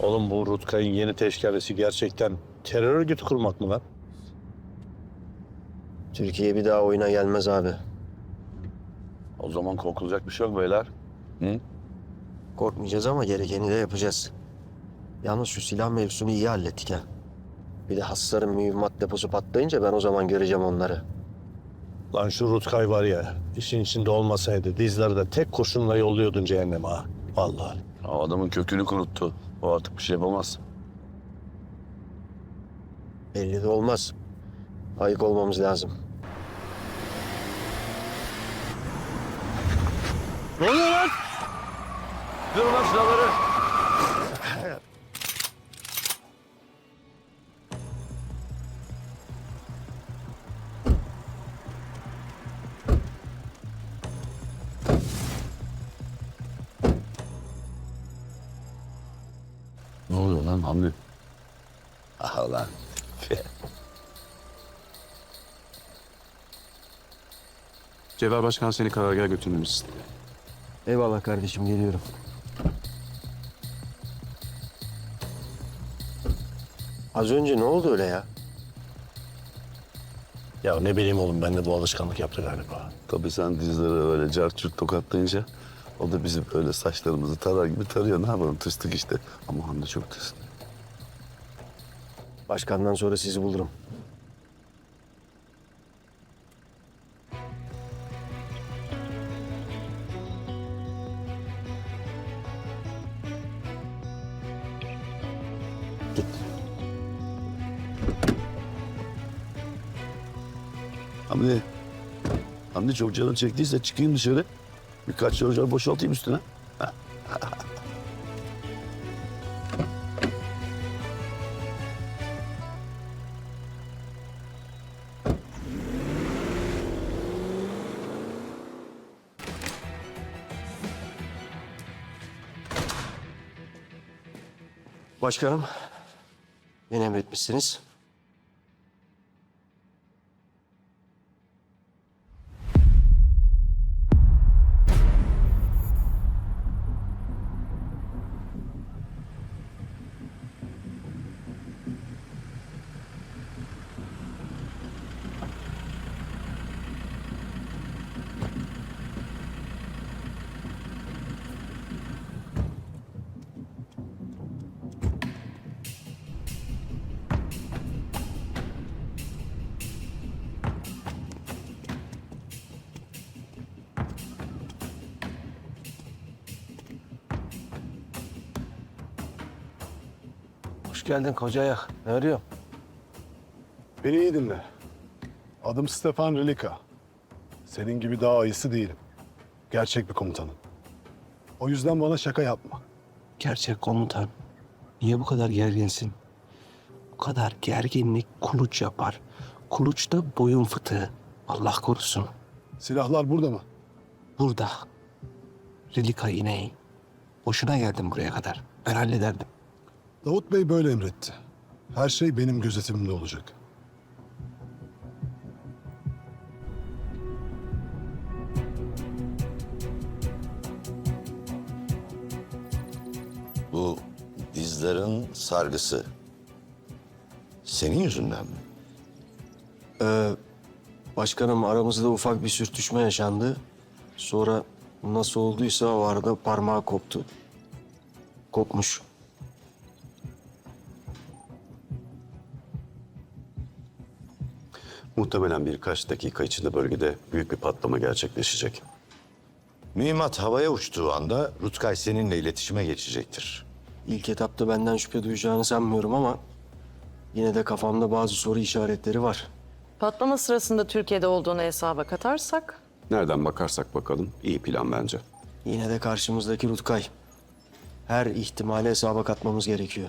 Oğlum bu Rutkay'ın yeni teşkilatı gerçekten terör örgütü kurmak mı lan? Türkiye bir daha oyuna gelmez abi. O zaman korkulacak bir şey yok beyler. Hı? Korkmayacağız ama gerekeni de yapacağız. Yalnız şu silah mevzusunu iyi hallettik ha. Bir de hasların mühimmat deposu patlayınca ben o zaman göreceğim onları. Lan şu Rutkay var ya, işin içinde olmasaydı dizleri de tek kurşunla yolluyordun cehenneme ha. Vallahi. O adamın kökünü kuruttu. O artık bir şey yapamaz. Belli de olmaz. Ayık olmamız lazım. Ne oluyor lan? Dur lan silahları. Hamdi? Ah lan. Cevher Başkan seni karargaha götürmemiz istedi. Eyvallah kardeşim geliyorum. Az önce ne oldu öyle ya? Ya ne bileyim oğlum ben de bu alışkanlık yaptı galiba. Tabii sen dizleri öyle cart curt tokatlayınca o da bizim öyle saçlarımızı tarar gibi tarıyor. Ne yapalım tıstık işte. Ama Hamdi çok tırsın. Başkandan sonra sizi bulurum. Git. Hamdi, Hamdi çok canın çektiyse çıkayım dışarı. Birkaç şarjör boşaltayım üstüne. Başkanım, beni emretmişsiniz. Geldin koca ayak. Ne arıyor? Beni iyi dinle. Adım Stefan Relika. Senin gibi daha ayısı değilim. Gerçek bir komutanım. O yüzden bana şaka yapma. Gerçek komutan. Niye bu kadar gerginsin? Bu kadar gerginlik kuluç yapar. Kuluç da boyun fıtığı. Allah korusun. Silahlar burada mı? Burada. Relika ineği. Boşuna geldim buraya kadar. Ben hallederdim. Davut Bey böyle emretti. Her şey benim gözetimimde olacak. Bu dizlerin sargısı senin yüzünden mi? Ee, başkanım aramızda ufak bir sürtüşme yaşandı. Sonra nasıl olduysa o arada parmağı koptu. Kopmuş. Muhtemelen birkaç dakika içinde bölgede büyük bir patlama gerçekleşecek. Mühimmat havaya uçtuğu anda Rutkay seninle iletişime geçecektir. İlk etapta benden şüphe duyacağını sanmıyorum ama... ...yine de kafamda bazı soru işaretleri var. Patlama sırasında Türkiye'de olduğunu hesaba katarsak Nereden bakarsak bakalım iyi plan bence. Yine de karşımızdaki Rutkay. Her ihtimali hesaba katmamız gerekiyor.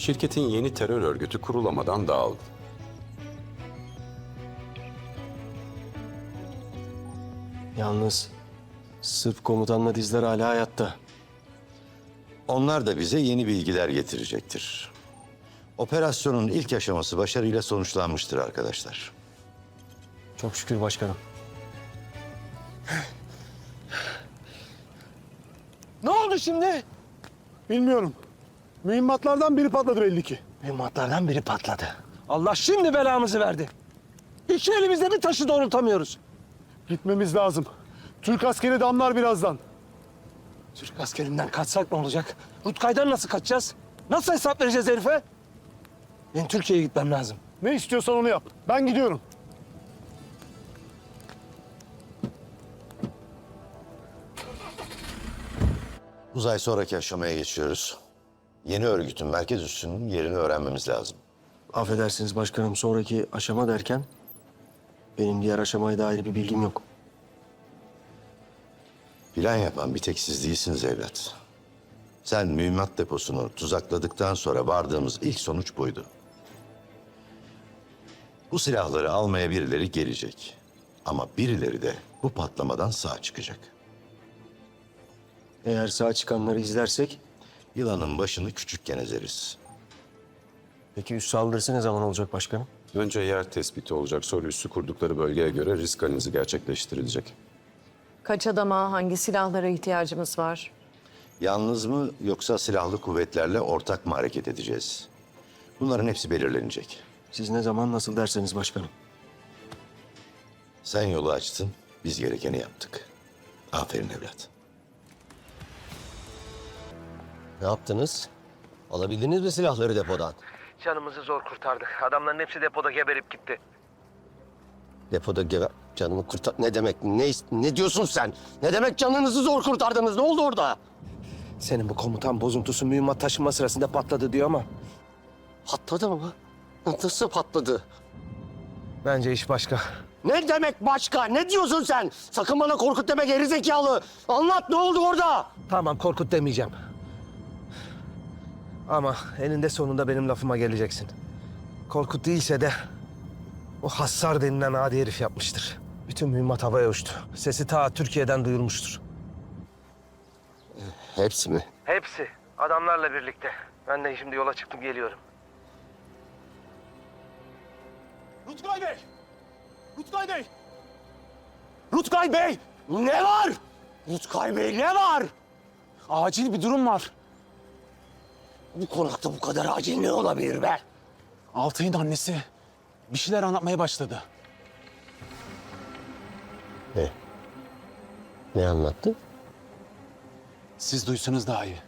Şirketin yeni terör örgütü kurulamadan dağıldı. Yalnız Sırp komutanla dizler hala hayatta. Onlar da bize yeni bilgiler getirecektir. Operasyonun ilk aşaması başarıyla sonuçlanmıştır arkadaşlar. Çok şükür başkanım. Ne oldu şimdi? Bilmiyorum. Mühimmatlardan biri patladı belli ki. Mühimmatlardan biri patladı. Allah şimdi belamızı verdi. İki elimizde bir taşı doğrultamıyoruz. Gitmemiz lazım. Türk askeri damlar birazdan. Türk askerinden kaçsak ne olacak? Rutkay'dan nasıl kaçacağız? Nasıl hesap vereceğiz herife? Ben Türkiye'ye gitmem lazım. Ne istiyorsan onu yap. Ben gidiyorum. Uzay sonraki aşamaya geçiyoruz. Yeni örgütün merkez üssünün yerini öğrenmemiz lazım. Affedersiniz başkanım sonraki aşama derken benim diğer aşamaya dair bir bilgim yok. Plan yapan bir tek siz değilsiniz evlat. Sen mühimmat deposunu tuzakladıktan sonra vardığımız ilk sonuç buydu. Bu silahları almaya birileri gelecek. Ama birileri de bu patlamadan sağ çıkacak. Eğer sağ çıkanları izlersek Yılanın başını küçükken ezeriz. peki üst saldırısı ne zaman olacak başkanım? Önce yer tespiti olacak, sonra üssü kurdukları bölgeye göre risk analizi gerçekleştirilecek. Kaç adama, hangi silahlara ihtiyacımız var? Yalnız mı yoksa silahlı kuvvetlerle ortak mı hareket edeceğiz? Bunların hepsi belirlenecek. Siz ne zaman nasıl derseniz başkanım. Sen yolu açtın, biz gerekeni yaptık. Aferin evlat. Ne yaptınız? Alabildiniz mi silahları depodan? Canımızı zor kurtardık. Adamların hepsi depoda geberip gitti. Depoda gebe... Canımı kurtar... Ne demek? Ne, ne diyorsun sen? Ne demek canınızı zor kurtardınız? Ne oldu orada? Senin bu komutan bozuntusu mühimmat taşınma sırasında patladı diyor ama Patladı mı? Nasıl patladı? bence iş başka. Ne demek başka? Ne diyorsun sen? Sakın bana korkut deme geri zekalı. Anlat ne oldu orada? Tamam Korkut demeyeceğim. Ama eninde sonunda benim lafıma geleceksin. Korkut değilse de o Hassar denilen adi herif yapmıştır. Bütün mühimmat havaya uçtu. Sesi ta Türkiye'den duyulmuştur. Hepsi mi? Hepsi. Adamlarla birlikte. Ben de şimdi yola çıktım geliyorum. Rutkay Bey! Rutkay Bey! Rutkay Bey! Ne var? Rutkay Bey ne var? Acil bir durum var. Bu konakta bu kadar acil ne olabilir be? Altay'ın annesi bir şeyler anlatmaya başladı. Ne? Ne anlattı? Siz duysanız daha iyi.